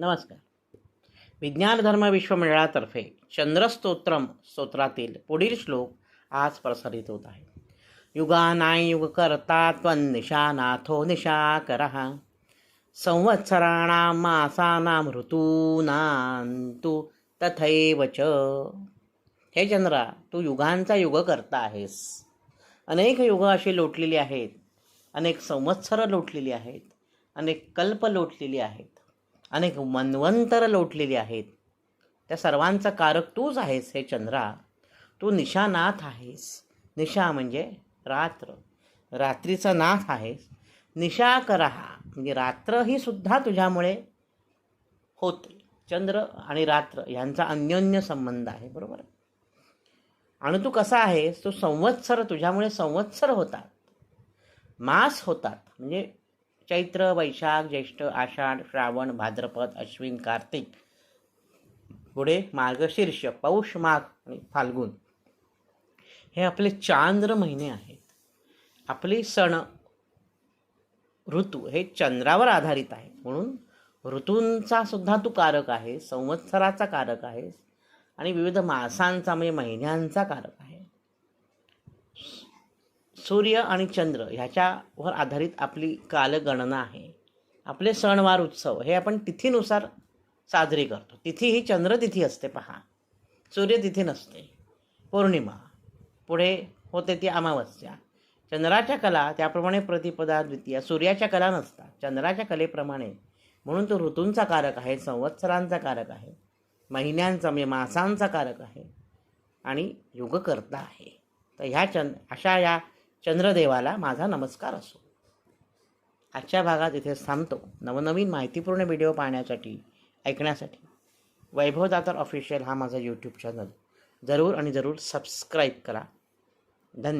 नमस्कार. विज्ञान धर्म विश्वमंडळातर्फे चंद्रस्तोत्रम स्तोत्रातील पुढील श्लोक आज प्रसारित होत आहे. युगानाय युग करता त्वन्निशानाथो निशाकर संवत्सराणां मासानां ऋतूनां तु तथैव च. हे चंद्रा तू युगांचा युग करता आहेस. अनेक युग अशी लोटलेली आहेत अनेक संवत्सरं लोटलेली आहेत अनेक कल्प लोटलेली आहेत. अनेक मन्वंतर लोटलेली आहेत. त्या सर्वांचा कारक तूच आहेस हे चंद्रा. तू निशानाथ आहेस. निशा म्हणजे रात्र. रात्रीचा नाथ आहेस. निशा करहा म्हणजे रात्र ही सुद्धा तुझ्यामुळे होते. चंद्र आणि रात्र यांचा अन्योन्य संबंध आहे. बरोबर? आणि तू कसा आहेस? तू संवत्सर तुझ्यामुळे संवत्सर होतात. मास होतात. म्हणजे चैत्र वैशाख ज्येष्ठ आषाढ श्रावण भाद्रपद अश्विन कार्तिक. पुढे मार्गशीर्ष पौष माघ आणि फाल्गुन. हे आपले चांद्र महिने आहेत. आपले सण ऋतू हे चंद्रावर आधारित आहेत. म्हणून ऋतूंचा सुद्धा तू कारक आहे संवत्सराचा कारक आहेस आणि विविध मासांचा म्हणजे महिन्यांचा कारक आहे. सूर्य आणि चंद्र ह्याच्यावर आधारित आपली कालगणना आहे. आपले सणवार उत्सव हे आपण तिथीनुसार साजरे करतो. तिथी ही चंद्रतिथी असते पहा. सूर्यतिथी नसते. पौर्णिमा. पुढे होते ती अमावस्या. चंद्राच्या कला त्याप्रमाणे प्रतिपदा द्वितीया. सूर्याच्या कला नसतात. चंद्राच्या कलेप्रमाणे. म्हणून तो ऋतूंचा कारक आहे संवत्सरांचा कारक आहे महिन्यांचा म्हणजे मासांचा कारक आहे आणि युगकर्ता आहे. तर ह्या चंद अशा या चंद्रदेवाला माझा नमस्कार असो. आजच्या भागात इथे थांबतो. नवनवीन माहितीपूर्ण व्हिडिओ पाहण्यासाठी ऐकण्यासाठी वैभव दातर ऑफिशियल हा माझा यूट्यूब चॅनल जरूर आणि जरूर सबस्क्राईब करा. धन्यवाद